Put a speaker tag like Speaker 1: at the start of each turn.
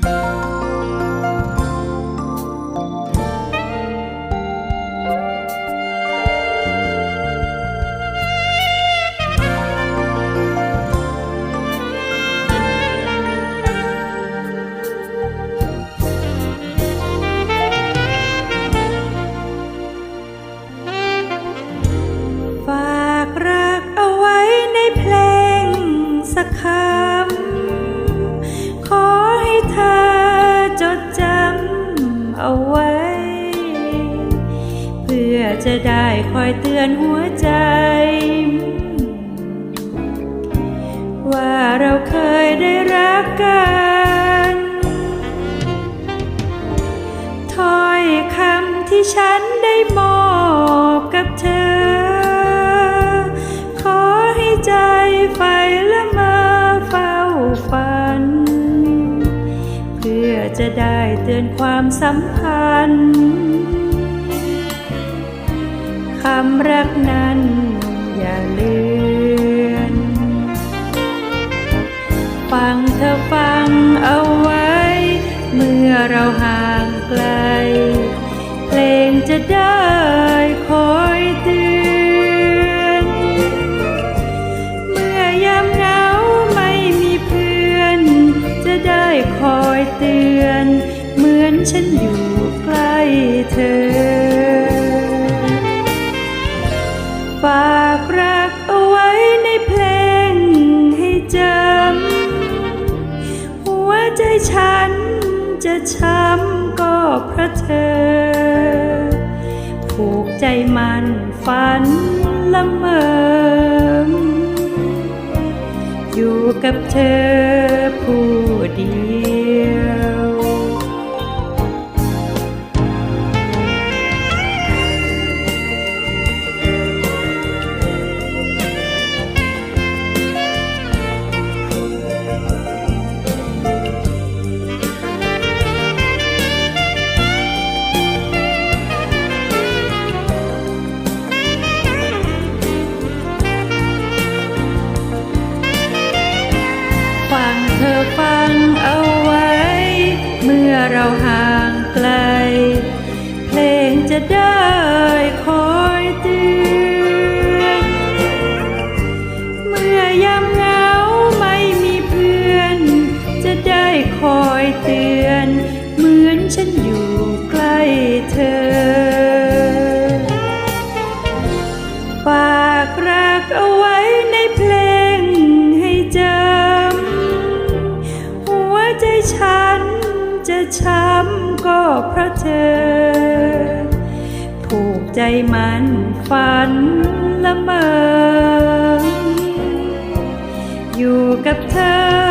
Speaker 1: ฝ เอาไว้ เพื่อจะได้คอยเตือนหัวใจ ว่าเราเคยได้รักกันถ้อยคำที่ฉันได้มอบกับเธอ จะได้เตือนความสัมพันธ์คำรักนั้นอย่าเลือนฟังเธอฟังเอาไว้ เมื่อเราห่างไกล เพลงจะได้ ฉันอยู่ใกล้เธอ ฝากรักเอาไว้ในเพลงให้จำ หัวใจฉันจะช้ำก็เพราะเธอ ผูกใจมันฝันละเมออยู่กับเธอผู้ เราห่างไกล เพลงจะได้คอยเตือน เมื่อยามเหงาไม่มีเพื่อน จะได้คอยเตือน เหมือนฉันอยู่ใกล้เธอ ฝากรักเอาไว้ในเพลงให้จำหัวใจฉัน จะช้ำก็เพราะเธอผูกใจมันฝันละเมออยู่กับเธอ